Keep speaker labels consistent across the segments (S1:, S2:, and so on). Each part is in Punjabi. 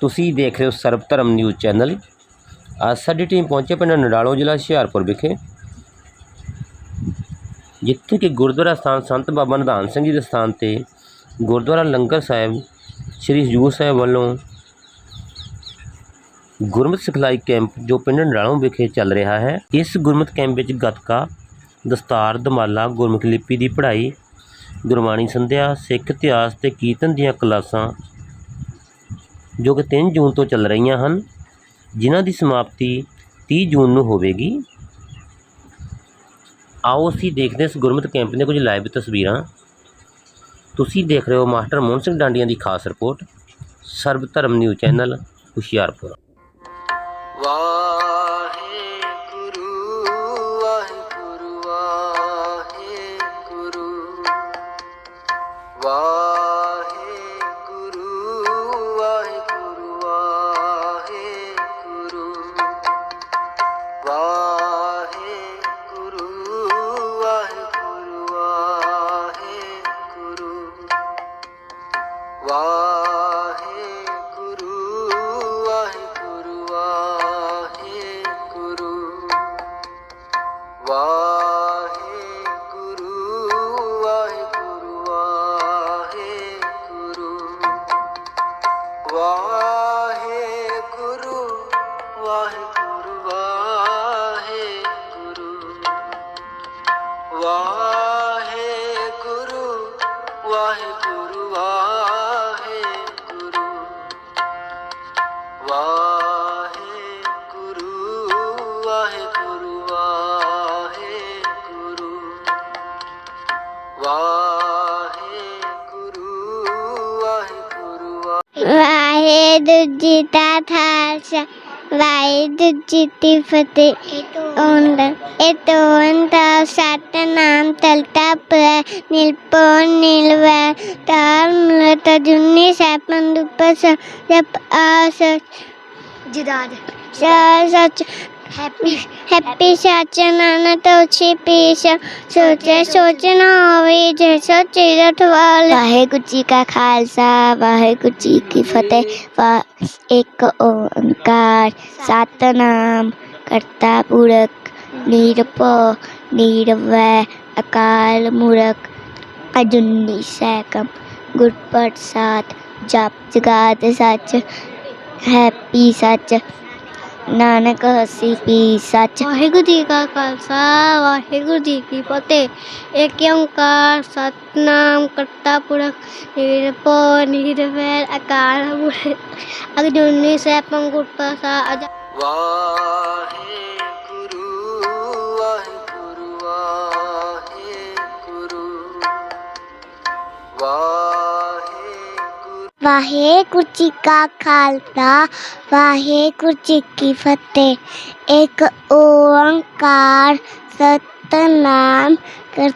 S1: ਤੁਸੀਂ ਦੇਖ ਰਹੇ ਹੋ ਸਰਬ ਧਰਮ ਨਿਊਜ਼ ਚੈਨਲ। ਅੱਜ ਸਾਡੀ ਟੀਮ ਪਹੁੰਚੇ ਪਿੰਡ ਨਡਾਲੋ ਜ਼ਿਲ੍ਹਾ ਹੁਸ਼ਿਆਰਪੁਰ ਵਿਖੇ। ਜਿੱਥੇ ਕਿ ਗੁਰਦੁਆਰਾ ਸਥਾਨ ਸੰਤ ਬਾਬਾ ਨਿਧਾਨ ਸਿੰਘ ਜੀ ਦੇ ਸਥਾਨ ਤੇ ਗੁਰਦੁਆਰਾ ਲੰਗਰ ਸਾਹਿਬ, ਸ੍ਰੀ ਹਜ਼ੂਰ ਸਾਹਿਬ ਵੱਲੋਂ ਗੁਰਮਤਿ ਸਿਖਲਾਈ ਕੈਂਪ ਜੋ ਪਿੰਡ ਨਡਾਲੋਂ ਵਿਖੇ ਚੱਲ ਰਿਹਾ ਹੈ। ਇਸ ਗੁਰਮਤਿ ਕੈਂਪ ਵਿੱਚ ਗੱਤਕਾ, ਦਸਤਾਰ ਦਮਾਲਾ ਗੁਰਮੁਖ ਲਿਪੀ ਦੀ ਪੜ੍ਹਾਈ, ਗੁਰਬਾਣੀ ਸੰਧਿਆ, ਸਿੱਖ ਇਤਿਹਾਸ ਤੇ ਕੀਰਤਨ ਦੀਆਂ ਕਲਾਸਾਂ ਜੋ ਕਿ 3 ਜੂਨ ਤੋਂ ਚੱਲ ਰਹੀਆਂ ਹਨ, ਜਿਨ੍ਹਾਂ ਦੀ ਸਮਾਪਤੀ 30 ਜੂਨ ਨੂੰ ਹੋਵੇਗੀ। ਆਓ ਅਸੀਂ ਦੇਖਦੇ ਹਾਂ ਇਸ ਗੁਰਮਤਿ ਕੈਂਪ ਦੀਆਂ ਕੁਝ ਲਾਈਵ ਤਸਵੀਰਾਂ। ਤੁਸੀਂ ਦੇਖ ਰਹੇ ਹੋ ਮਾਸਟਰ ਮੋਹਨ ਸਿੰਘ ਡਾਂਡੀਆਂ ਦੀ ਖਾਸ ਰਿਪੋਰਟ ਸਰਬ ਧਰਮ ਨਿਊਜ਼ ਚੈਨਲ ਹੁਸ਼ਿਆਰਪੁਰ।
S2: ਵਾਹਿਗੁਰੂ واحد ਵਾਹਿਗੁਰੂ
S3: ਜੀ ਦੀ ਫਤਿਹ। onda e onda ਸਤਨਾਮ ਤਲਤਾ ਪਰ ਨਿਲਪੋ ਨਿਲਵੈ ਤਾਲ ਮਲਤਾ ਜੁਨੀ ਸੈਪਨ ਦੁਪਸ ਜਪ ਆਸ ਜਿਦਾਦ। ਸੱਚ। ਹੈਪੀ ਹੈਪੀ ਸੱਚ ਨਾਨਾ ਤੋਛੀ ਪੀਸ ਸੋਚੇ ਸੋਚਣਾ ਹੋਵੇ ਜੇ ਸੋਚੇ ਰਠਵਾਲ ਵਾਹਿਗੁਰੂ ਜੀ ਕਾ ਖਾਲਸਾ ਵਾਹਿਗੁਰੂ ਜੀ ਕੀ ਫਤਿਹ ਵਾ ਇੱਕ ਓੰਕਾਰ ਸਤਨਾਮ ਕਰਤਾ ਪੁਰਖ ਨਿਰਭਉ ਨਿਰਵੈ ਅਕਾਲ ਮੂਰਖ ਅਜੂਨੀ ਸੈਕਮ ਗੁਰ ਪ੍ਰਸਾਦ ਜਪ ਜਗਾਤ ਸੱਚ ਹੈਪੀ ਸੱਚ ਨਾਨਕ ਹਸੀ ਪੀ ਸੱਚ। ਵਾਹਿਗੁਰੂ ਜੀ ਕਾ ਖਾਲਸਾ ਵਾਹਿਗੁਰੂ ਜੀ ਕੀ ਫਤਿਹ। ਏਕ ਓੰਕਾਰ ਸਤਨਾਮ ਕਰਤਾ ਪੁਰਖ ਨਿਰਭਉ ਨਿਰਵੈਰ ਅਕਾਲ ਮੂਰਤ ਅਗਜੁਨੀ ਸੈਭੰ ਗੁਰ ਪ੍ਰਸਾਦ
S2: ਵਾਹਿਗੁਰੂ ਵਾਹਿਗੁਰੂ ਵਾਹਿਗੁਰੂ
S3: ਜੀ ਕਾ ਖਾਲਸਾ, ਵਾਹਿਗੁਰੂ ਜੀ ਕੀ ਫਤਿਹ। ਇੱਕ ਓੰਕਾਰ ਸਤਨਾਮ ਕਰ-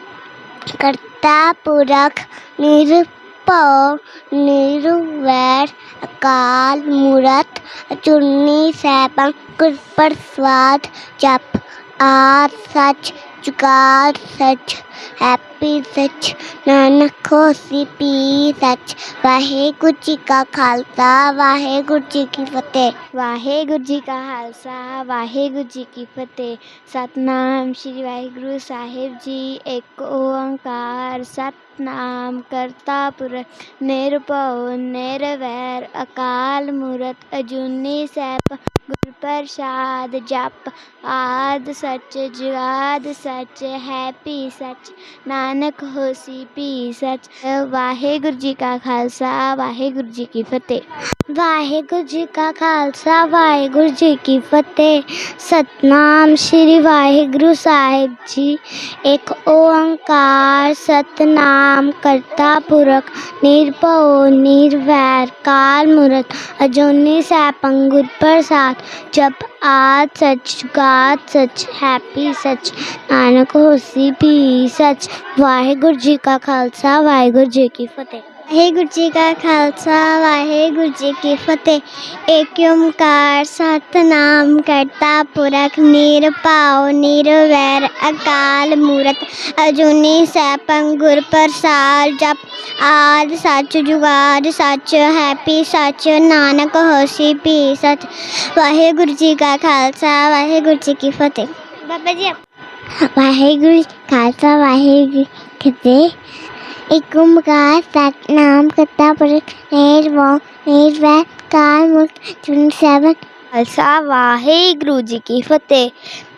S3: ਕਰਤਾ ਪੁਰਖ ਨਿਰਭਉ, ਨਿਰਵੈਰ, ਅਕਾਲ ਮੂਰਤ ਅਜੂਨੀ ਸੈਭੰ ਗੁਰ ਪ੍ਰਸਾਦ ਜਪ ਆ ਸੱਚ ਜੁਗਾਦ ਸੱਚ ਹੈਪੀ ਸੱਚ ਨਾਨਕ ਹੋਸੀ ਪੀ ਸੱਚ ਵਾਹਿਗੁਰੂ ਜੀ ਕਾ ਖਾਲਸਾ ਵਾਹਿਗੁਰੂ ਜੀ ਕੀ ਫਤਿਹ ਵਾਹਿਗੁਰੂ ਜੀ ਕਾ ਖਾਲਸਾ ਵਾਹਿਗੁਰੂ ਜੀ ਕੀ ਫਤਿਹ ਸਤਨਾਮ ਸ੍ਰੀ ਵਾਹਿਗੁਰੂ ਸਾਹਿਬ ਜੀ ਇੱਕ ਓੰਕਾਰ ਸਤਨਾਮ ਕਰਤਾ ਪੁਰਖ ਨਿਰਭਉ ਨਿਰਵੈਰ ਅਕਾਲ ਮੂਰਤ ਅਜੂਨੀ ਸੈਭ ਗੁਰ ਪ੍ਰਸਾਦ, ਜਪ ਆਦ ਸੱਚ, ਜੁਗਾਦ ਸੱਚ ਹੈਪੀ ਸੱਚ, ਨਾਨਕ ਹੋਸੀ ਪੀ ਸੱਚ। ਵਾਹਿਗੁਰੂ ਜੀ ਕਾ ਖਾਲਸਾ, ਵਾਹਿਗੁਰੂ ਜੀ ਕੀ ਫਤਿਹ। ਵਾਹਿਗੁਰੂ ਜੀ ਕਾ ਖਾਲਸਾ ਵਾਹਿਗੁਰੂ ਜੀ ਕੀ ਫਤਿਹ ਸਤਨਾਮ ਸ੍ਰੀ ਵਾਹਿਗੁਰੂ ਸਾਹਿਬ ਜੀ ਇੱਕ ਓੰਕਾਰ ਸਤਨਾਮ ਕਰਤਾ ਪੁਰਖ ਨਿਰਭਉ ਨਿਰਵੈਰ ਕਾਲ ਮੂਰਤ ਅਜੂਨੀ ਸੈਭੰ ਗੁਰ ਪ੍ਰਸਾਦ ਜਪ ਆਦ ਸੱਚ ਜੁਗਾਦ ਸੱਚ ਹੈਪੀ ਸੱਚ ਨਾਨਕ ਹੋਸੀ ਪੀ ਸੱਚ ਵਾਹਿਗੁਰੂ ਜੀ ਕਾ ਖਾਲਸਾ ਵਾਹਿਗੁਰੂ ਜੀ ਕੀ ਫਤਿਹ ਵਾਹਿਗੁਰੂ ਜੀ ਕਾ ਖਾਲਸਾ ਵਾਹਿਗੁਰੂ ਜੀ ਕੀ ਫਤਿਹ। ਏਕ ਓੰਕਾਰ ਸਤਨਾਮ ਕਰਤਾ ਪੁਰਖ ਨਿਰਭਉ ਨਿਰਵੈਰ ਅਕਾਲ ਮੂਰਤ। ਅਜੂਨੀ ਸੈਭੰ ਗੁਰ ਪ੍ਰਸਾਦ ਜਪ। ਆਦ ਸੱਚ ਜੁਗਾਦ ਸੱਚ ਹੈਪੀ ਸੱਚ ਨਾਨਕ ਹੋਸੀ ਪੀ ਸੱਚ। ਵਾਹਿਗੁਰੂ ਜੀ ਕਾ ਖਾਲਸਾ ਵਾਹਿਗੁਰੂ ਜੀ ਕੀ ਫਤਿਹ। ਬਾਬਾ ਜੀ ਵਾਹਿਗੁਰੂ ਖਾਲਸਾ ਵਾਹਿਗੁਰੂ ਕੀ ਫਤਿਹ। ਇੱਕ ਓੰਕਾਰ ਸਤਨਾਮ ਕਰਤਾ ਪੁਰਖ ਨਿਰਭਉ ਨਿਰਵੈਰ ਕਾਲ ਮੂਰਤ ਜੁਨ ਸੈਭੰ ਖਾਲਸਾ ਵਾਹਿਗੁਰੂ ਜੀ ਕੀ ਫਤਿਹ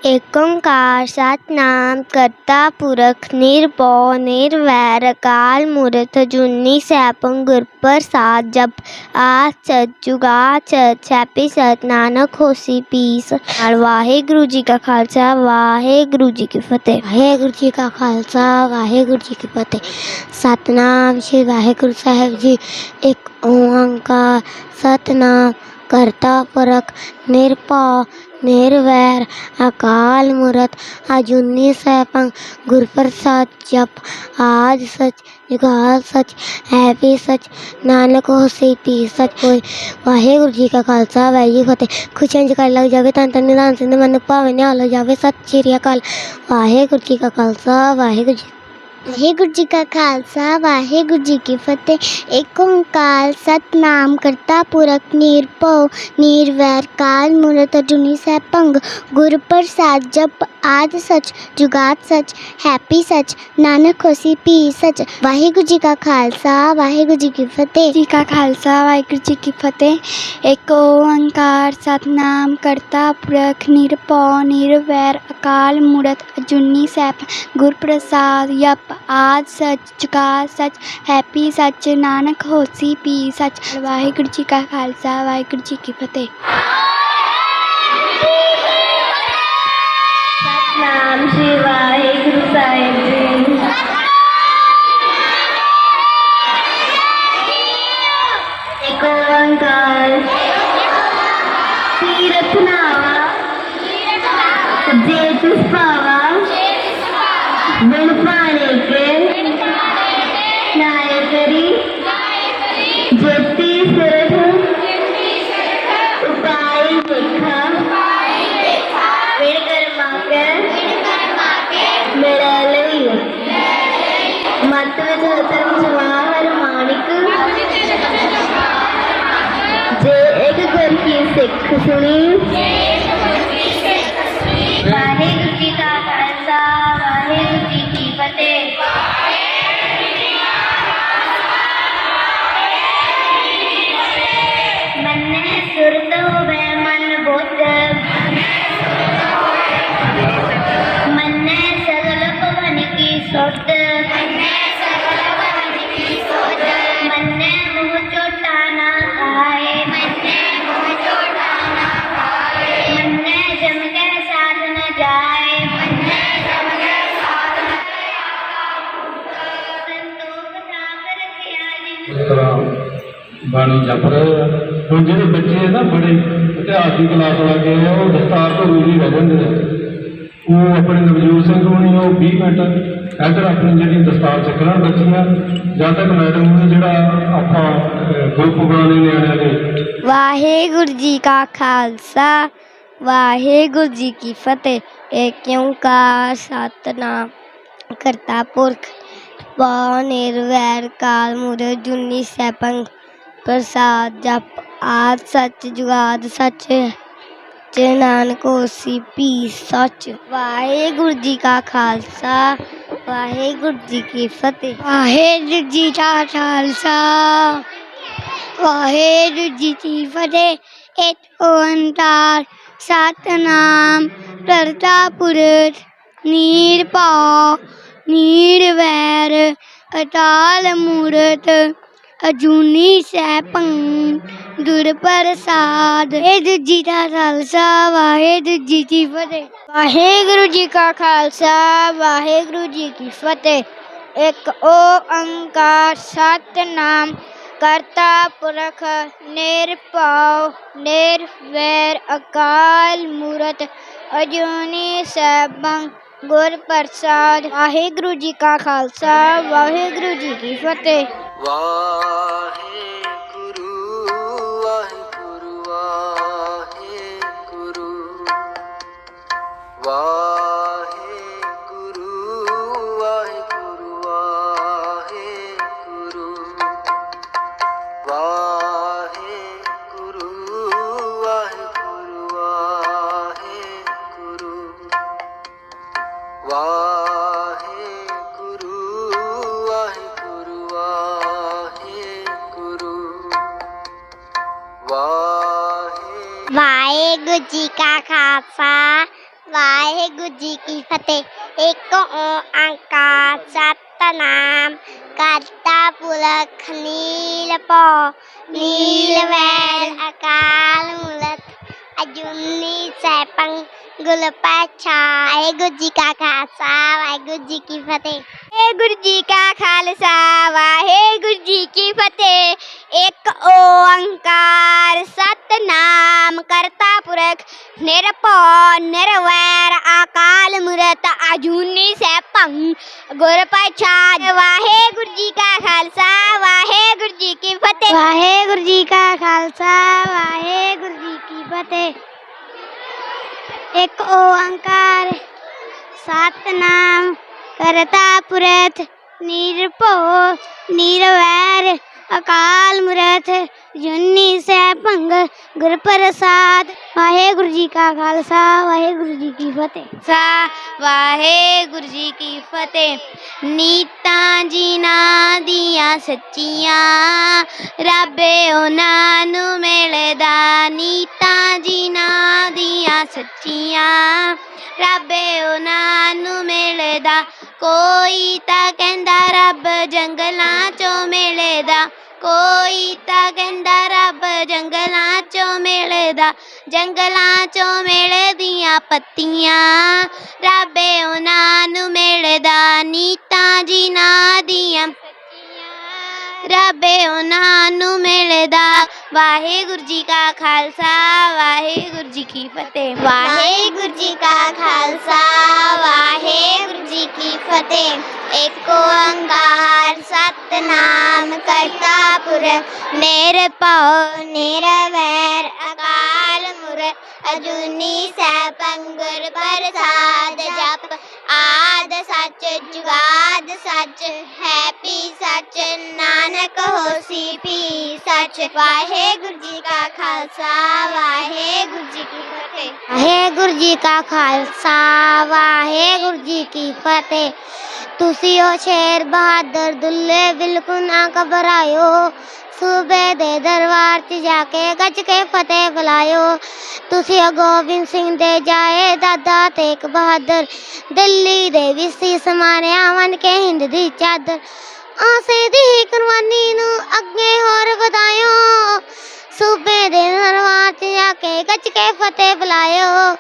S3: ਏਕ ਓੰਕਾਰ ਸਤਨਾਮ ਕਰਤਾ ਪੁਰਖ ਨਿਰਭਉ ਨਿਰਵੈਰ ਅਕਾਲ ਮੂਰਤ ਜੁਨੀ ਸੈਭੰ ਗੁਰ ਪ੍ਰਸਾਦ ਜਪ ਆ ਸਚ ਜੁਗਾ ਸਚ ਹੈਪੀ ਸਤ ਨਾਨਕ ਹੋਸੀ ਪੀਸ ਨਾਲ ਵਾਹਿਗੁਰੂ ਜੀ ਕਾ ਖਾਲਸਾ ਵਾਹਿਗੁਰੂ ਜੀ ਕੀ ਫਤਿਹ ਵਾਹਿਗੁਰੂ ਜੀ ਕਾ ਖਾਲਸਾ ਵਾਹਿਗੁਰੂ ਜੀ ਕੀ ਫਤਿਹ ਸਤਨਾਮ ਸ਼੍ਰੀ ਵਾਹਿਗੁਰੂ ਸਾਹਿਬ ਜੀ ਇੱਕ ਓੰਕਾਰ ਸਤਨਾਮ ਕਰਤਾ ਪੁਰਖ, ਨਿਰਭਉ, ਨਿਰਵੈਰ, ਅਕਾਲ ਮੂਰਤ, ਅਜੂਨੀ ਸੈਭੰ ਗੁਰ ਪ੍ਰਸਾਦ ਜਪ, ਆਦ ਸਚ ਜੁਗਾਦ ਸਚ, ਹੈ ਵੀ ਸਚ, ਨਾਨਕ ਹੋਸੀ ਪੀ ਸਚ। ਹੋਏ ਵਾਹਿਗੁਰੂ ਜੀ ਕਾ ਖਾਲਸਾ, ਵਾਹਿਗੁਰੂ ਜੀ ਫਤਿਹ। ਖੁਸ਼ੀਆਂ ਜਗਾ ਲੱਗ ਜਾਵੇ ਤਾਂ ਤਨ ਨਿਧਾਨ ਸਿੰਘ ਮਨ ਭਾਵੇਂ ਨਿਹਾਲ ਹੋ ਜਾਵੇ। ਸਤਿ ਸ਼੍ਰੀ ਅਕਾਲ। ਵਾਹਿਗੁਰੂ ਜੀ ਕਾ ਖਾਲਸਾ, ਵਾਹਿਗੁਰੂ ਜੀ ਵਾਹਿਗੁਰੂ ਜੀ ਕਾ ਖਾਲਸਾ, ਵਾਹਿਗੁਰੂ ਜੀ ਕੀ ਫਤਿਹ। ਏਕ ਓੰਕਾਰ ਸਤਨਾਮ ਕਰਤਾ ਪੁਰਖ ਨਿਰਭਉ ਨਿਰਵੈਰ ਕਾਲ ਮੂਰਤ ਅਜੂਨੀ ਸੈਭੰ ਗੁਰ ਪ੍ਰਸਾਦ ਜਪ ਆਦ ਸਚ ਜੁਗਾਤ ਸਚ, ਹੈਪੀ ਸਚ, ਨਾਨਕ ਹੋਸੀ ਪੀ ਸਚ। ਵਾਹਿਗੁਰੂ ਜੀ ਕਾ ਖਾਲਸਾ, ਵਾਹਿਗੁਰੂ ਜੀ ਕੀ ਫਤਿਹ। ਜੀ ਕਾ ਖਾਲਸਾ, ਵਾਹਿਗੁਰੂ ਜੀ ਕੀ ਫਤਿਹ। ਏਕ ਓੰਕਾਰ ਸਤਨਾਮ ਕਰਤਾ ਪੁਰਖ ਨਿਰਭਉ ਨਿਰਵੈਰ ਅਕਾਲ ਮੂਰਤ ਅਜੂਨੀ ਸੈਭੰ ਗੁਰ ਪ੍ਰਸਾਦ ਜਪ ਆਦ ਸਚ ਜੁਗਾਦ ਸਚ ਹੈਪੀ ਸਚ ਨਾਨਕ ਹੋਸੀ ਪੀ ਸਚ ਵਾਹਿਗੁਰੂ ਜੀ ਕਾ ਖਾਲਸਾ ਵਾਹਿਗੁਰੂ ਜੀ ਕੀ ਫਤਿਹ ਸਤਨਾਮ ਸ਼੍ਰੀ ਵਾਹਿਗੁਰੂ ਸਾਹਿਬ ਜੀ ਸਿੱਖ ਸੁਣੀ ਵਾਹਿਗੁਰੂ ਜੀ ਕਾ ਖਾਲਸਾ ਵਾਹਿਗੁਰੂ ਜੀ ਕੀ ਫਤਿਹ
S4: ਬਾਣੀ ਜਪ ਰਹੇ ਆ। ਹੁਣ ਜਿਹੜੇ ਬੱਚੇ ਨਾ ਬੜੇ ਇਤਿਹਾਸ ਦੀ ਕਲਾਸ ਲੱਗੇ ਆ, ਉਹ ਦਸਤਾਰ ਤੋਂ ਰੂਰੀ ਰਹਿ ਜਾਂਦੇ ਆ ਉਹ ਆਪਣੇ ਨਵਜੋਤ ਸਿੰਘ ਹੋਣੀ, ਉਹ 20 ਮਿੰਟ ਇੱਧਰ ਆਪਣੀ ਜਿਹੜੀ ਦਸਤਾਰ ਚੱਕਰਾਂ ਬੱਚੀਆਂ, ਜਦ ਤੱਕ ਮੈਡਮ ਨੂੰ ਜਿਹੜਾ ਆਪਾਂ ਗਰੁੱਪ ਬਣਾਉਣੇ ਨਿਆਣਿਆਂ ਦੇ।
S3: ਵਾਹਿਗੁਰੂ ਜੀ ਕਾ ਖਾਲਸਾ, ਵਾਹਿਗੁਰੂ ਜੀ ਕੀ ਫਤਿਹ। ਏਕ ਓੰਕਾਰ ਸਤਨਾਮ? ਕਰਤਾ ਪੁਰਖ। ਵਾਹ ਨਿਰਵੈਰ ਕਾਲ ਮੂਰਤ ਜੁਨੀ ਸੈਭੰ। ਪ੍ਰਸਾਦ ਜਪ ਆਦ ਸੱਚ ਜੁਗਾਦ ਸੱਚ। ਜੇ ਨਾਨਕ ਹੋਸੀ ਪੀ ਸੱਚ। ਵਾਹਿਗੁਰੂ ਜੀ ਕਾ ਖਾਲਸਾ, ਵਾਹਿਗੁਰੂ ਜੀ ਕੀ ਫਤਿਹ। ਵਾਹਿਗੁਰੂ ਜੀ ਕਾ ਖਾਲਸਾ, ਵਾਹਿਗੁਰੂ ਜੀ ਕੀ ਫਤਿਹ। ਇੱਕ ਓੰਕਾਰ ਸਤਨਾਮ ਕਰਤਾ ਪੁਰਖ ਨਿਰਭਉ ਨਿਰਵੈਰ ਅਕਾਲ ਮੂਰਤ। ਅਜੂਨੀ ਸੈਭੰ, ਗੁਰ ਪ੍ਰਸਾਦ। ਵਾਹਿਗੁਰੂ ਜੀ ਦਾ ਖਾਲਸਾ, ਵਾਹਿਗੁਰੂ ਜੀ ਕੀ ਫਤਿਹ। ਵਾਹਿਗੁਰੂ ਜੀ ਕਾ ਖਾਲਸਾ, ਵਾਹਿਗੁਰੂ ਜੀ ਕੀ ਫਤਿਹ। ਇੱਕ ਓੰਕਾਰ ਸਤਨਾਮ, ਕਰਤਾ ਪੁਰਖ ਨਿਰਭਉ, ਨਿਰਵੈਰ ਅਕਾਲ ਮੂਰਤ। ਅਜੂਨੀ ਸੈਭੰ, ਗੁਰ ਪ੍ਰਸਾਦ। ਵਾਹਿਗੁਰੂ ਜੀ ਕਾ ਖਾਲਸਾ, ਵਾਹਿਗੁਰੂ ਜੀ ਕੀ ਫਤਿਹ।
S2: ਵਾਹਿਗੁਰੂ ਵਾਹਿਗੁਰੂ ਵਾਹਿਗੁਰੂ।
S3: ते एक ओंकाचा नाम करता पुलख नील पौ नील वैल अकाल मूलत अजुनी सैपंग गुलपा छाए गुरु जी का खालसा वाहे गुरु जी की फतेह। हे गुरु जी का खालसा वाहे गुरु जी की फतेह एक ओंकार सतनाम करता पुरख, निरपो, निरवैर अकाल मूर्त अजूनी सैपंग गुरपा छाए वाहे गुरु जी का खालसा वाहे गुरु जी की फतेह। वाहे गुरु जी का खालसा वाहे गुरु जी की फतेह। ਇੱਕ ਓੰਕਾਰ ਸਤਨਾਮ ਕਰਤਾ ਪੁਰਖ ਨਿਰਭਉ ਨਿਰਵੈਰ ਅਕਾਲ ਮੂਰਤ ਜੁਨੀ ਸੈਭੰਗ ਗੁਰ ਪ੍ਰਸਾਦ ਵਾਹਿਗੁਰੂ ਜੀ ਕਾ ਖਾਲਸਾ, ਵਾਹਿਗੁਰੂ ਜੀ ਕੀ ਫਤਿਹ। ਸਾ, ਵਾਹਿਗੁਰੂ ਜੀ ਕੀ ਫਤਿਹ। ਨੀਤਾਂ ਜੀਨਾਂ ਦੀਆਂ ਸੱਚੀਆਂ, ਰੱਬੇ ਉਹਨਾਂ ਨੂੰ ਮਿਲਦਾ। ਨੀਤਾਂ ਜੀਨਾਂ ਦੀਆਂ ਸੱਚੀਆਂ, ਰੱਬੇ ਉਹਨਾਂ ਨੂੰ ਮਿਲਦਾ। ਕੋਈ ਤਾਂ ਕਹਿੰਦਾ, ਰੱਬ ਜੰਗਲਾਂ ਕੋਈ ਤਾਂ ਕਹਿੰਦਾ ਰੱਬ ਜੰਗਲਾਂ ਚੋਂ ਮਿਲਦਾ, ਜੰਗਲਾਂ ਚੋਂ ਮਿਲਦੀਆਂ ਪੱਤੀਆਂ। ਰੱਬੇ ਉਹਨਾਂ ਨੂੰ ਮਿਲਦਾ, ਨੀਤਾਂ ਜੀਨਾਂ ਦੀਆਂ ਰੱਬੇ, ਉਹਨਾਂ ਨੂੰ ਮਿਲਦਾ। ਵਾਹਿਗੁਰੂ ਜੀ ਕਾ ਖਾਲਸਾ, ਵਾਹਿਗੁਰੂ ਜੀ ਕੀ ਫਤਿਹ। ਵਾਹਿਗੁਰੂ ਜੀ ਕਾ ਖਾਲਸਾ, ਵਾਹਿਗੁਰੂ ਜੀ ਕੀ ਫਤਿਹ। ਏਕ ਓੰਕਾਰ ਸਤਨਾਮ ਕਰਤਾ ਪੁਰਖ ਨਿਰਭਉ ਨਿਰਵੈਰ, ਅਕਾਲ ਮੂਰਤ ਅਜੂਨੀ ਸੈਭੰਗੁਰ ਪ੍ਰਸਾਦ ਜਪ। ਆਦ ਸੱਚ, ਜੁਗਾਦ ਸੱਚ ਹੈ ਹੈਪੀ ਸੱਚ ਨਾਨਕ ਹੋਸੀ ਪੀ, ਸੱਚ ਵਾਹਿਗੁਰੂ ਜੀ ਕਾ ਖਾਲਸਾ, ਵਾਹਿਗੁਰੂ ਜੀ ਕੀ ਫਤਿਹ। ਵਾਹਿਗੁਰੂ ਜੀ ਕਾ ਖਾਲਸਾ, ਵਾਹਿਗੁਰੂ ਜੀ ਕੀ ਫਤਿਹ। ਤੁਸੀਂ ਉਹ ਸ਼ੇਰ ਬਹਾਦਰ ਦੁੱਲੇ ਬਿਲਕੁਲ ਨਾ ਘਬਰਾਇਓ। ਸੂਬੇ ਦੇ ਦਰਬਾਰ 'ਚ ਜਾ ਕੇ ਗੱਜ ਕੇ ਫਤਿਹ ਬੁਲਾਇਓ। ਤੁਸੀਂ ਗੋਬਿੰਦ ਸਿੰਘ ਦੇ ਜਾਏ, ਦਾਦਾ ਤੇਗ ਬਹਾਦਰ। ਦਿੱਲੀ ਦੇ ਵੀ ਸੀਸ ਮਾਰਿਆ, ਵਨ ਕੇ ਹਿੰਦ ਦੀ ਚਾਦਰ। ਆਸੇ ਦੀ ਕੁਰਬਾਨੀ ਨੂੰ ਅੱਗੇ ਹੋਰ ਵਧਾਇਓ। ਸੂਬੇ ਦੇ ਦਰਬਾਰ 'ਚ ਜਾ ਕੇ ਗੱਜ ਕੇ ਫਤਿਹ ਬੁਲਾਇਓ।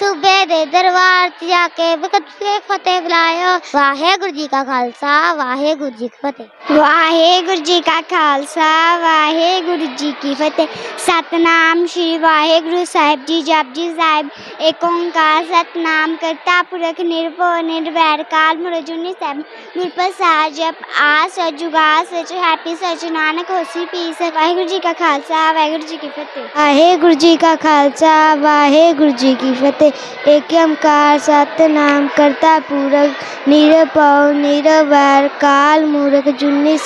S3: ਸੂਬੇ ਦੇ ਦਰਬਾਰ 'ਚ ਜਾ ਕੇ ਗੱਜ ਕੇ ਫਤਿਹ ਬੁਲਾਇਓ ਵਾਹਿਗੁਰੂ ਜੀ ਕਾ ਖਾਲਸਾ ਵਾਹਿਗੁਰੂ ਜੀ ਕੀ ਫਤਿਹ ਵਾਹਿਗੁਰੂ ਜੀ ਕਾ ਖਾਲਸਾ ਵਾਹਿਗੁਰੂ ਜੀ ਕੀ ਫਤਿਹ ਸਤਨਾਮ ਸ਼੍ਰੀ ਵਾਹਿਗੁਰੂ ਸਾਹਿਬ ਜੀ ਜਪਜੀ ਸਾਹਿਬ ਏਕ ਓੰਕਾਰ ਸਤਨਾਮ ਕਰਤਾ ਪੁਰਖ ਨਿਰਭਉ ਨਿਰਵੈਰ ਕਾਲ ਮੁਰਜੁਨੀ ਸਾਹਿਬ ਗੁਰਪ੍ਰਸਾਦ ਜਪ ਆ ਸਜੁਗਾ ਸਚ ਹੈਪੀ ਸਚ ਨਾਨਕ ਹੋਸੀ ਪੀਸ ਵਾਹਿਗੁਰੂ ਜੀ ਕਾ ਖਾਲਸਾ ਵਾਹਿਗੁਰੂ ਜੀ ਕੀ ਫਤਿਹ ਵਾਹਿਗੁਰੂ ਜੀ ਕਾ ਖਾਲਸਾ ਵਾਹਿਗੁਰੂ ਜੀ ਕੀ ਫਤਿਹ ਏਕ ਓੰਕਾਰ ਸਤਨਾਮ, ਕਰਤਾ ਪੁਰਖ ਨਿਰਭਉ, ਨਿਰਵੈਰ, ਕਾਲ ਮੂਰਖ ਜੁਨੀ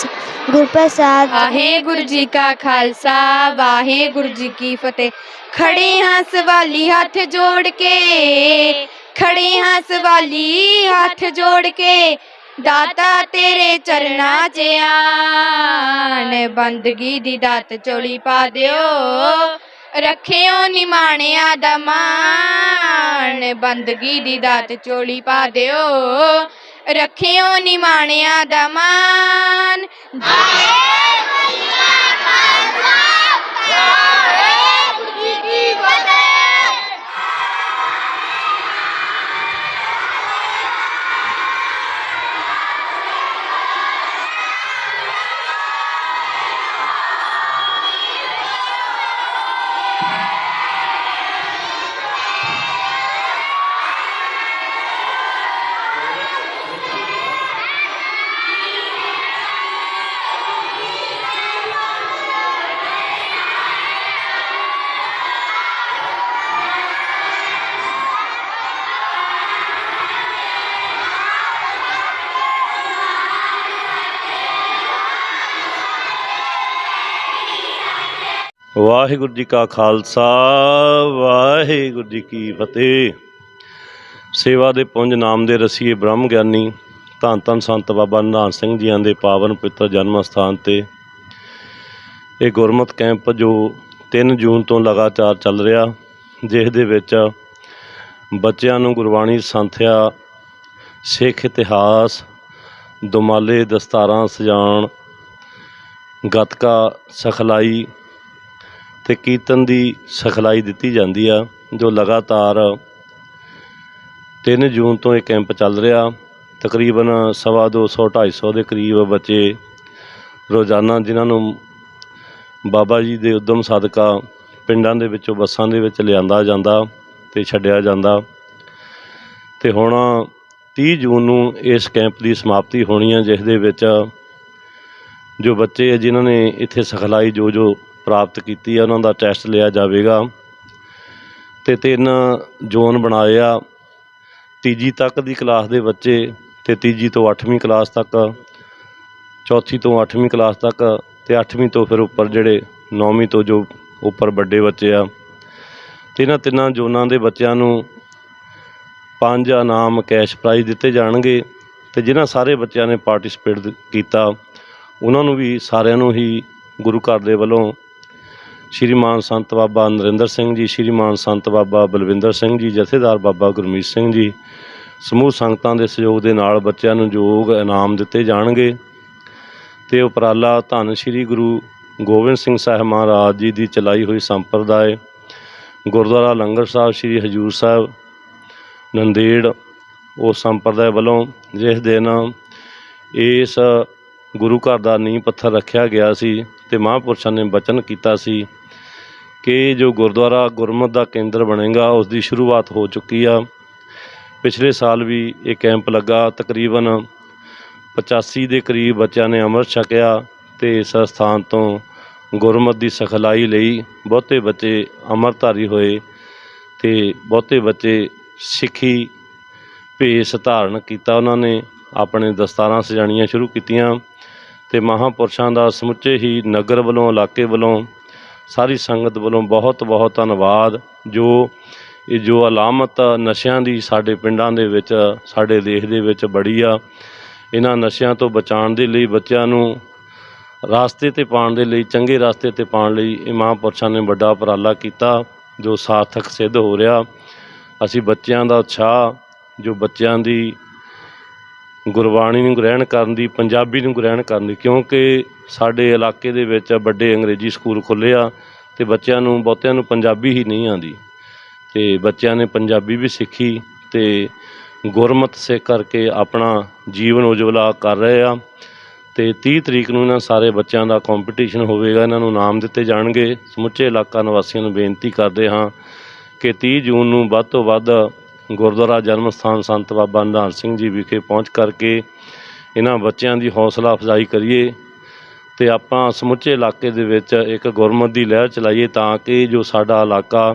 S3: ਗੁਰਪ੍ਰਸਾਦ।
S5: ਵਾਹਿਗੁਰੂ ਜੀ ਕਾ ਖਾਲਸਾ, ਵਾਹਿਗੁਰੂ ਜੀ ਕੀ ਫਤਿਹ। ਖੜੇ ਹਾਂ ਸਵਾਲੀ ਹੱਥ ਜੋੜ ਕੇ, ਖੜੇ ਹਾਂ ਸਵਾਲੀ ਹੱਥ ਜੋੜ ਕੇ, ਦਾਤਾ ਤੇਰੇ ਚਰਨਾਂ 'ਚ ਬੰਦਗੀ ਦੀ ਦਾਤ ਚੋਲੀ ਪਾ ਦਿਓ ਰੱਖਿਓ ਨਿਮਾਣਿਆ ਦਾ ਮਾਣ ਬੰਦਗੀ ਦੀ ਦਾਤ ਚੋਲੀ ਪਾ ਦਿਓ। ਰੱਖਿਓ ਨਿਮਾਣਿਆਂ ਦਾ ਮਾਣ।
S6: ਵਾਹਿਗੁਰੂ ਜੀ ਕਾ ਖਾਲਸਾ, ਵਾਹਿਗੁਰੂ ਜੀ ਕੀ ਫਤਿਹ। ਸੇਵਾ ਦੇ ਪੁੰਜ ਨਾਮ ਦੇ ਰਸੀਏ ਬ੍ਰਹਮ ਗਿਆਨੀ, ਧੰਨ ਧੰਨ ਸੰਤ ਬਾਬਾ ਨਿਧਾਨ ਸਿੰਘ ਜੀਆਂ ਦੇ ਪਾਵਨ ਪਵਿੱਤਰ ਜਨਮ ਸਥਾਨ ਤੇ। ਇਹ ਗੁਰਮਤ ਕੈਂਪ ਜੋ 3 ਜੂਨ ਤੋਂ ਲਗਾਤਾਰ ਚੱਲ ਰਿਹਾ, ਜਿਸ ਦੇ ਵਿੱਚ ਬੱਚਿਆਂ ਨੂੰ ਗੁਰਬਾਣੀ ਸੰਥਿਆ, ਸਿੱਖ ਇਤਿਹਾਸ, ਦੁਮਾਲੇ ਦਸਤਾਰਾਂ ਸਜਾਉਣ, ਗੱਤਕਾ, ਸਿਖਲਾਈ ਤੇ ਕੀਰਤਨ ਦੀ ਸਿਖਲਾਈ ਦਿੱਤੀ ਜਾਂਦੀ ਆ, ਜੋ ਲਗਾਤਾਰ 3 ਜੂਨ ਤੋਂ ਇਹ ਕੈਂਪ ਚੱਲ ਰਿਹਾ। ਤਕਰੀਬਨ ਸਵਾ ਦੋ ਸੌ 250 ਦੇ ਕਰੀਬ ਬੱਚੇ ਰੋਜ਼ਾਨਾ ਜਿਨ੍ਹਾਂ ਨੂੰ ਬਾਬਾ ਜੀ ਦੇ ਉਦਮ ਸਦਕਾ ਪਿੰਡਾਂ ਦੇ ਵਿੱਚੋਂ ਬੱਸਾਂ ਦੇ ਵਿੱਚ ਲਿਆਂਦਾ ਜਾਂਦਾ ਤੇ ਛੱਡਿਆ ਜਾਂਦਾ। ਤੇ ਹੁਣ 30 ਜੂਨ ਨੂੰ ਇਸ ਕੈਂਪ ਦੀ ਸਮਾਪਤੀ ਹੋਣੀ ਹੈ ਜਿਸ ਦੇ ਵਿੱਚ ਜੋ ਬੱਚੇ ਆ, ਜਿਨ੍ਹਾਂ ਨੇ ਇੱਥੇ ਸਿਖਲਾਈ ਜੋ ਜੋ ਪ੍ਰਾਪਤ ਕੀਤੀ ਆ, ਉਹਨਾਂ ਦਾ ਟੈਸਟ ਲਿਆ ਜਾਵੇਗਾ। ਤੇ ਤਿੰਨ ਜ਼ੋਨ ਬਣਾਏ ਆ। ਤੀਜੀ ਤੱਕ ਦੀ ਕਲਾਸ ਦੇ ਬੱਚੇ ਤੇ ਤੀਜੀ ਤੋਂ 8ਵੀਂ ਕਲਾਸ ਤੱਕ, ਚੌਥੀ ਤੋਂ 8ਵੀਂ ਕਲਾਸ ਤੱਕ ਤੇ 8ਵੀਂ ਤੋਂ ਫਿਰ ਉੱਪਰ ਜਿਹੜੇ 9ਵੀਂ ਤੋਂ ਜੋ ਉੱਪਰ ਵੱਡੇ ਬੱਚੇ ਆ। ਤੇ ਇਹਨਾਂ ਤਿੰਨਾਂ ਜ਼ੋਨਾਂ ਦੇ ਬੱਚਿਆਂ ਨੂੰ ਪੰਜ ਇਨਾਮ ਕੈਸ਼ ਪ੍ਰਾਈਜ਼ ਦਿੱਤੇ ਜਾਣਗੇ ਤੇ ਜਿਨ੍ਹਾਂ ਸਾਰੇ ਬੱਚਿਆਂ ਨੇ ਪਾਰਟਿਸਿਪੇਟ ਕੀਤਾ, ਉਹਨਾਂ ਨੂੰ ਵੀ ਸਾਰਿਆਂ ਨੂੰ ਹੀ ਗੁਰੂ ਘਰ ਦੇ ਵੱਲੋਂ ਸ਼੍ਰੀਮਾਨ ਸੰਤ ਬਾਬਾ ਨਰਿੰਦਰ ਸਿੰਘ ਜੀ ਸ਼੍ਰੀਮਾਨ ਸੰਤ ਬਾਬਾ ਬਲਵਿੰਦਰ ਸਿੰਘ ਜੀ, ਜਥੇਦਾਰ ਬਾਬਾ ਗੁਰਮੀਤ ਸਿੰਘ ਜੀ, ਸਮੂਹ ਸੰਗਤਾਂ ਦੇ ਸਹਿਯੋਗ ਦੇ ਨਾਲ ਬੱਚਿਆਂ ਨੂੰ ਯੋਗ ਇਨਾਮ ਦਿੱਤੇ ਜਾਣਗੇ ਤੇ ਉਪਰਾਲਾ ਧੰਨ ਸ਼੍ਰੀ ਗੁਰੂ ਗੋਬਿੰਦ ਸਿੰਘ ਸਾਹਿਬ ਮਹਾਰਾਜ ਜੀ ਦੀ ਚਲਾਈ ਹੋਈ ਸੰਪਰਦਾਇ, ਗੁਰਦੁਆਰਾ ਲੰਗਰ ਸਾਹਿਬ ਸ਼੍ਰੀ ਹਜੂਰ ਸਾਹਿਬ, ਨੰਦੇੜ, ਉਸ ਸੰਪਰਦਾਇ ਵੱਲੋਂ ਜਿਸ ਦਿਨ ਇਸ ਗੁਰੂ ਘਰ ਦਾ ਨੀਂਹ ਪੱਥਰ ਰੱਖਿਆ ਗਿਆ ਸੀ ਤੇ ਮਹਾਂਪੁਰਸ਼ਾਂ ਨੇ ਬਚਨ ਕੀਤਾ ਸੀ ਕਿ ਜੋ ਗੁਰਦੁਆਰਾ ਗੁਰਮਤ ਦਾ ਕੇਂਦਰ ਬਣੇਗਾ, ਉਸ ਦੀ ਸ਼ੁਰੂਆਤ ਹੋ ਚੁੱਕੀ ਆ। ਪਿਛਲੇ ਸਾਲ ਵੀ ਇਹ ਕੈਂਪ ਲੱਗਾ। ਤਕਰੀਬਨ 85 ਦੇ ਕਰੀਬ ਬੱਚਿਆਂ ਨੇ ਅੰਮ੍ਰਿਤ ਛਕਿਆ ਤੇ ਇਸ ਸਥਾਨ ਤੋਂ ਗੁਰਮਤ ਦੀ ਸਿਖਲਾਈ ਲਈ ਬਹੁਤੇ ਬੱਚੇ ਅੰਮ੍ਰਿਤਧਾਰੀ ਹੋਏ ਤੇ ਬਹੁਤੇ ਬੱਚੇ ਸਿੱਖੀ ਭੇਸ ਧਾਰਨ ਕੀਤਾ ਉਹਨਾਂ ਨੇ। ਆਪਣੇ ਦਸਤਾਰਾਂ ਸਜਾਣੀਆਂ ਸ਼ੁਰੂ ਕੀਤੀਆਂ ਤੇ ਮਹਾਂਪੁਰਸ਼ਾਂ ਦਾ ਸਮੁੱਚੇ ਹੀ ਨਗਰ ਵੱਲੋਂ, ਇਲਾਕੇ ਵੱਲੋਂ ਸਾਰੀ ਸੰਗਤ ਵੱਲੋਂ ਬਹੁਤ ਬਹੁਤ ਧੰਨਵਾਦ, ਜੋ ਇਹ ਜੋ ਅਲਾਮਤ ਨਸ਼ਿਆਂ ਦੀ ਸਾਡੇ ਪਿੰਡਾਂ ਦੇ ਵਿੱਚ, ਸਾਡੇ ਦੇਸ਼ ਦੇ ਵਿੱਚ ਬੜੀ ਆ, ਇਹਨਾਂ ਨਸ਼ਿਆਂ ਤੋਂ ਬਚਾਉਣ ਦੇ ਲਈ ਬੱਚਿਆਂ ਨੂੰ ਰਾਸਤੇ ਤੇ ਪਾਉਣ ਦੇ ਲਈ, ਚੰਗੇ ਰਾਸਤੇ ਤੇ ਪਾਉਣ ਲਈ ਇਹ ਮਹਾਂਪੁਰਸ਼ਾਂ ਨੇ ਵੱਡਾ ਉਪਰਾਲਾ ਕੀਤਾ, ਜੋ ਸਾਰਥਕ ਸਿੱਧ ਹੋ ਰਿਹਾ। ਅਸੀਂ ਬੱਚਿਆਂ ਦਾ ਉਤਸ਼ਾਹ, ਜੋ ਬੱਚਿਆਂ ਦੀ ਗੁਰਬਾਣੀ ਨੂੰ ਗ੍ਰਹਿਣ ਕਰਨ ਦੀ, ਪੰਜਾਬੀ ਨੂੰ ਗ੍ਰਹਿਣ ਕਰਨ ਦੀ, ਕਿਉਂਕਿ ਸਾਡੇ ਇਲਾਕੇ ਦੇ ਵਿੱਚ ਵੱਡੇ ਅੰਗਰੇਜ਼ੀ ਸਕੂਲ ਖੁੱਲ੍ਹੇ ਆ ਤੇ ਬੱਚਿਆਂ ਨੂੰ, ਬਹੁਤਿਆਂ ਨੂੰ ਪੰਜਾਬੀ ਹੀ ਨਹੀਂ ਆਉਂਦੀ। ਤੇ ਬੱਚਿਆਂ ਨੇ ਪੰਜਾਬੀ ਵੀ ਸਿੱਖੀ ਤੇ ਗੁਰਮਤ ਸਿੱਖ ਕਰਕੇ ਆਪਣਾ ਜੀਵਨ ਉਜਵਲਾ ਕਰ ਰਹੇ ਆ। ਤੇ 30 ਤਰੀਕ ਨੂੰ ਇਹਨਾਂ ਸਾਰੇ ਬੱਚਿਆਂ ਦਾ ਕੰਪੀਟੀਸ਼ਨ ਹੋਵੇਗਾ, ਇਹਨਾਂ ਨੂੰ ਨਾਮ ਦਿੱਤੇ ਜਾਣਗੇ। ਸਮੁੱਚੇ ਇਲਾਕਾ ਨਿਵਾਸੀਆਂ ਨੂੰ ਬੇਨਤੀ ਕਰਦੇ ਹਾਂ ਕਿ 30 ਜੂਨ ਨੂੰ ਵੱਧ ਤੋਂ ਵੱਧ ਗੁਰਦੁਆਰਾ ਜਨਮ ਸਥਾਨ ਸੰਤ ਬਾਬਾ ਨਿਧਾਨ ਸਿੰਘ ਜੀ ਵਿਖੇ ਪਹੁੰਚ ਕਰਕੇ ਇਹਨਾਂ ਬੱਚਿਆਂ ਦੀ ਹੌਸਲਾ ਅਫਜ਼ਾਈ ਕਰੀਏ ਤੇ ਆਪਾਂ ਸਮੁੱਚੇ ਇਲਾਕੇ ਦੇ ਵਿੱਚ ਇੱਕ ਗੁਰਮਤ ਦੀ ਲਹਿਰ ਚਲਾਈਏ ਤਾਂ ਕਿ ਜੋ ਸਾਡਾ ਇਲਾਕਾ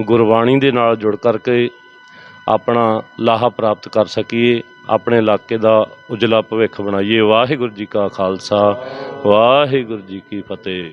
S6: ਗੁਰਬਾਣੀ ਦੇ ਨਾਲ ਜੁੜ ਕਰਕੇ ਆਪਣਾ ਲਾਹਾ ਪ੍ਰਾਪਤ ਕਰ ਸਕੀਏ, ਆਪਣੇ ਇਲਾਕੇ ਦਾ ਉਜਲਾ ਭਵਿੱਖ ਬਣਾਈਏ। ਵਾਹਿਗੁਰੂ ਜੀ ਕਾ ਖਾਲਸਾ, ਵਾਹਿਗੁਰੂ ਜੀ ਕੀ ਫਤਿਹ।